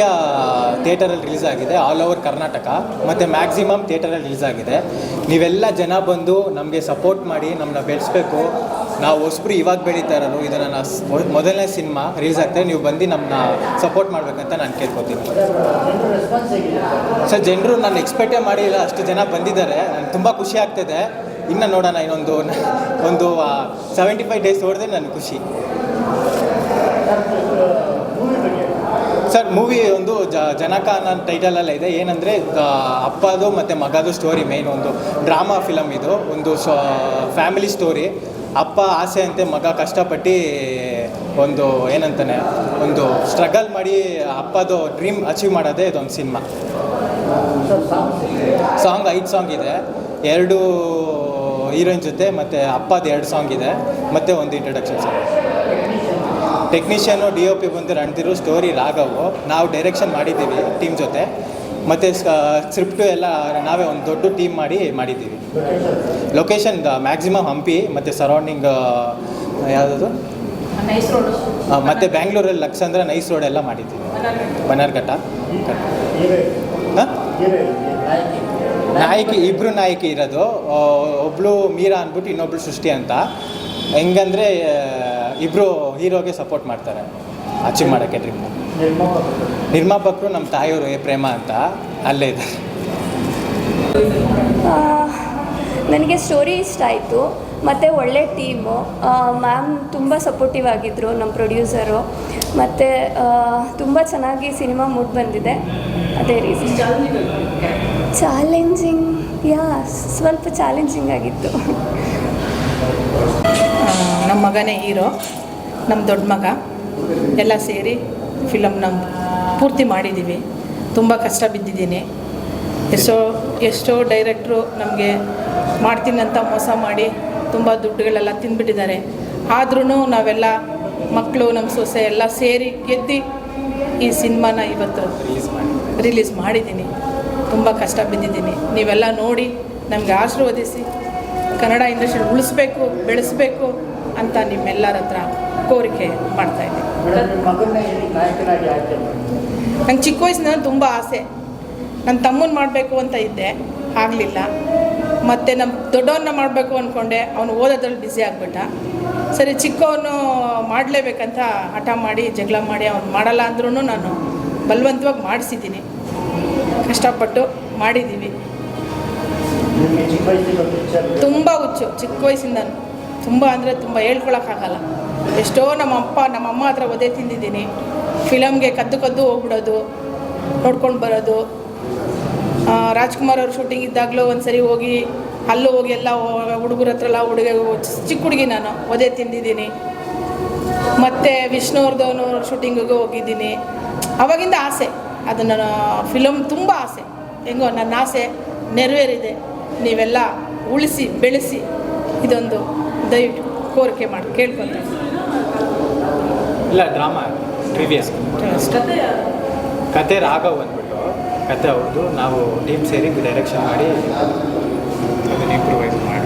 ಮುಖ್ಯ ಥಿಯೇಟರಲ್ಲಿ ರಿಲೀಸ್ ಆಗಿದೆ ಆಲ್ ಓವರ್ ಕರ್ನಾಟಕ, ಮತ್ತು ಮ್ಯಾಕ್ಸಿಮಮ್ ಥಿಯೇಟರಲ್ಲಿ ರಿಲೀಸ್ ಆಗಿದೆ. ನೀವೆಲ್ಲ ಜನ ಬಂದು ನಮಗೆ ಸಪೋರ್ಟ್ ಮಾಡಿ ನಮ್ಮನ್ನ ಬೆಳೆಸ್ಬೇಕು. ನಾವು ಹೊಸಬ್ರು ಇವಾಗ ಬೆಳೀತಾ ಇರೋದು ಇದನ್ನು ನನ್ನ ಸ್- ಮೊದಲನೇ ಸಿನಿಮಾ, ರಿಲೀಸ್ ಆಗ್ತದೆ, ನೀವು ಬಂದು ನಮ್ಮನ್ನ ಸಪೋರ್ಟ್ ಮಾಡಬೇಕಂತ ನಾನು ಕೇಳ್ಕೊತೀನಿ. ಸರ್, ಜನರು ನಾನು ಎಕ್ಸ್ಪೆಕ್ಟೇ ಮಾಡಿಲ್ಲ, ಅಷ್ಟು ಜನ ಬಂದಿದ್ದಾರೆ. ನನಗೆ ತುಂಬ ಖುಷಿ ಆಗ್ತಿದೆ. ಇನ್ನು ನೋಡೋಣ, ಇನ್ನೊಂದು, ಒಂದು ಸೆವೆಂಟಿ ಫೈವ್ ಡೇಸ್ ನೋಡಿದ್ರೆ ನನಗೆ ಖುಷಿ. ಸರ್ ಮೂವಿ ಒಂದು ಜ ಜನಕ ಅನ್ನೋ ಟೈಟಲಲ್ಲೇ ಇದೆ. ಏನಂದರೆ ಅಪ್ಪದು ಮತ್ತು ಮಗದು ಸ್ಟೋರಿ ಮೇನ್ ಒಂದು ಡ್ರಾಮಾ ಫಿಲಮ್ ಇದು. ಒಂದು ಸೊ ಫ್ಯಾಮಿಲಿ ಸ್ಟೋರಿ ಅಪ್ಪ ಆಸೆ ಅಂತೆ ಮಗ ಕಷ್ಟಪಟ್ಟು ಒಂದು ಏನಂತಾನೆ ಒಂದು ಸ್ಟ್ರಗಲ್ ಮಾಡಿ ಅಪ್ಪದು ಡ್ರೀಮ್ ಅಚೀವ್ ಮಾಡೋದೇ ಇದೊಂದು ಸಿನಿಮಾ ಸಾಂಗ್ ಐದು ಸಾಂಗ್ ಇದೆ. ಎರಡು ಹೀರೋಯಿನ್ ಜೊತೆ ಮತ್ತು ಅಪ್ಪದ ಎರಡು ಸಾಂಗ್ ಇದೆ. ಮತ್ತು ಒಂದು introduction song technician D O P ಬಂದು ರಣತಿರು ಸ್ಟೋರಿ ರಾಘವು. ನಾವು ಡೈರೆಕ್ಷನ್ ಮಾಡಿದ್ದೀವಿ ಟೀಮ್ ಜೊತೆ. ಮತ್ತು ಸ್ಕ್ರಿಪ್ಟು ಎಲ್ಲ ನಾವೇ ಒಂದು ದೊಡ್ಡ ಟೀಮ್ ಮಾಡಿ ಮಾಡಿದ್ದೀವಿ. ಲೊಕೇಶನ್ ಮ್ಯಾಕ್ಸಿಮಮ್ ಹಂಪಿ ಮತ್ತು ಸರೌಂಡಿಂಗ್ ಯಾವುದದು? ಮತ್ತು ಬ್ಯಾಂಗ್ಳೂರಲ್ಲಿ ಲಕ್ಷಂದ್ರ ನೈಸ್ ರೋಡ್ ಎಲ್ಲ ಮಾಡಿದ್ದೀವಿ. ಬನ್ನರ್ಘಟ್ಟ ಹಾಂ? ನಾಯಕಿ ಇಬ್ಬರು ನಾಯಕಿ ಇರೋದು. ಒಬ್ಬಳು ಒಬ್ಳು ಮೀರಾ ಅಂದ್ಬಿಟ್ಟು ಇನ್ನೊಬ್ಳು ಸೃಷ್ಟಿ ಅಂತ. ಹೆಂಗಂದ್ರೆ ಇಬ್ಬರು ಹೀರೋಗೆ ಸಪೋರ್ಟ್ ಮಾಡ್ತಾರೆ. ಅಚೀವ್ ಮಾಡೋಕ್ಕೆ ಡ್ರಿಮ್ ನಿರ್ಮಾಪಕರು ನಮ್ಮ ತಾಯಿಯವರು ಏ ಪ್ರೇಮ ಅಂತ. ಅಲ್ಲೇ ಇದ್ದಾರೆ. ನನಗೆ ಸ್ಟೋರಿ ಇಷ್ಟ ಆಯಿತು. ಮತ್ತು ಒಳ್ಳೆ ಟೀಮು. ಮ್ಯಾಮ್ ತುಂಬ ಸಪೋರ್ಟಿವ್ ಆಗಿದ್ದರು ನಮ್ಮ ಪ್ರೊಡ್ಯೂಸರು ಮತ್ತು ತುಂಬ ಚೆನ್ನಾಗಿ ಸಿನಿಮಾ ಮೂಡ್ ಬಂದಿದೆ. ಅದೇ ರೀತಿ ಚಾಲೆಂಜಿಂಗ್ ಯಾ, ಸ್ವಲ್ಪ ಚಾಲೆಂಜಿಂಗ್ ಆಗಿತ್ತು. ನಮ್ಮ ಮಗನೇ ಹೀರೋ ನಮ್ಮ ದೊಡ್ಡ ಮಗ. ಎಲ್ಲ ಸೇರಿ ಫಿಲಮ್ನ ಪೂರ್ತಿ ಮಾಡಿದ್ದೀವಿ ತುಂಬ ಕಷ್ಟ ಬಿದ್ದಿದ್ದೀನಿ. ಎಷ್ಟೋ ಎಷ್ಟೋ ಡೈರೆಕ್ಟ್ರು ನಮಗೆ ಮಾಡ್ತೀನಂತ ಮೋಸ ಮಾಡಿ ತುಂಬ ದುಡ್ಡುಗಳೆಲ್ಲ ತಿಂದ್ಬಿಟ್ಟಿದ್ದಾರೆ. ಆದ್ರೂ ನಾವೆಲ್ಲ ಮಕ್ಕಳು, ನಮ್ಮ ಸೊಸೆ ಎಲ್ಲ ಸೇರಿ ಗೆದ್ದು ಈ ಸಿನಿಮಾನ ಇವತ್ತು ರಿಲೀಸ್ ಮಾಡಿದ್ದೀನಿ. ತುಂಬ ಕಷ್ಟ ಬಿದ್ದಿದ್ದೀನಿ. ನೀವೆಲ್ಲ ನೋಡಿ ನಮಗೆ ಆಶೀರ್ವದಿಸಿ, ಕನ್ನಡ ಇಂಡಸ್ಟ್ರಿ ಉಳಿಸ್ಬೇಕು, ಬೆಳೆಸ್ಬೇಕು ಅಂತ ನಿಮ್ಮೆಲ್ಲರ ಹತ್ರ ಕೋರಿಕೆ ಮಾಡ್ತಾಯಿದ್ದೀನಿ ನಂಗೆ ಚಿಕ್ಕ ವಯಸ್ಸಿನ ತುಂಬ ಆಸೆ. ನನ್ನ ತಮ್ಮನ ಮಾಡಬೇಕು ಅಂತ ಇದ್ದೆ. ಆಗಲಿಲ್ಲ. ಮತ್ತು ನಮ್ಮ ದೊಡ್ಡವನ್ನ ಮಾಡಬೇಕು ಅಂದ್ಕೊಂಡೆ ಅವನು ಓದೋದ್ರಲ್ಲಿ ಬ್ಯುಸಿ ಆಗಿಬಿಟ್ಟ. ಸರಿ, ಚಿಕ್ಕವನು ಮಾಡಲೇಬೇಕಂತ ಹಠ ಮಾಡಿ, ಜಗಳ ಮಾಡಿ, ಅವ್ನು ಮಾಡಲ್ಲ ಅಂದ್ರೂ ನಾನು ಬಲವಂತವಾಗಿ ಮಾಡಿಸಿದ್ದೀನಿ. ಕಷ್ಟಪಟ್ಟು ಮಾಡಿದ್ದೀವಿ. ತುಂಬ ಹುಚ್ಚು, ಚಿಕ್ಕ ವಯಸ್ಸಿಂದ ತುಂಬ ಅಂದರೆ ತುಂಬ ಹೇಳ್ಕೊಳಕ್ಕಾಗಲ್ಲ. ಎಷ್ಟೋ ನಮ್ಮ ಅಪ್ಪ, ನಮ್ಮ ಅಮ್ಮ ಹತ್ರ ಒದೆ ತಿಂದಿದ್ದೀನಿ. ಫಿಲಮ್ಗೆ ಕದ್ದು ಕದ್ದು ಹೋಗ್ಬಿಡೋದು, ನೋಡ್ಕೊಂಡು ಬರೋದು. ರಾಜ್ಕುಮಾರ್ ಅವ್ರ ಶೂಟಿಂಗ್ ಇದ್ದಾಗಲೂ ಒಂದು ಸರಿ ಹೋಗಿ ಅಲ್ಲೂ ಹೋಗಿ ಎಲ್ಲ ಹುಡುಗರ ಹತ್ರ ಎಲ್ಲ ಹುಡುಗ ಚಿಕ್ಕ ಹುಡುಗಿ ನಾನು ಒದೆ ತಿಂದಿದ್ದೀನಿ. ಮತ್ತು ವಿಷ್ಣುವರ್ಧನ್ ಅವ್ರ ಶೂಟಿಂಗಿಗೂ ಹೋಗಿದ್ದೀನಿ. ಅವಾಗಿಂದ ಆಸೆ. ಅದು ನಾನು ಫಿಲಮ್ ತುಂಬ ಆಸೆ. ಹೆಂಗೋ ನನ್ನ ಆಸೆ ನೆರವೇರಿದೆ. ನೀವೆಲ್ಲ ಉಳಿಸಿ ಬೆಳೆಸಿ ಇದೊಂದು ದಯವಿಟ್ಟು ಕೋರಿಕೆ ಮಾಡಿ ಕೇಳ್ಕೊತೀನಿ. ಇಲ್ಲ ಡ್ರಾಮಾ ಪ್ರೀವಿಯಸ್ ಕತೆ ರಾಘವ್ ಅಂದ್ಬಿಟ್ಟು ಕತೆ ಹೌದು. ನಾವು ಟೀಮ್ ಸೇರಿ ಡೈರೆಕ್ಷನ್ ಮಾಡಿ ಅದನ್ನು ಇಂಪ್ರೂವೈಸ್ ಮಾಡಿ.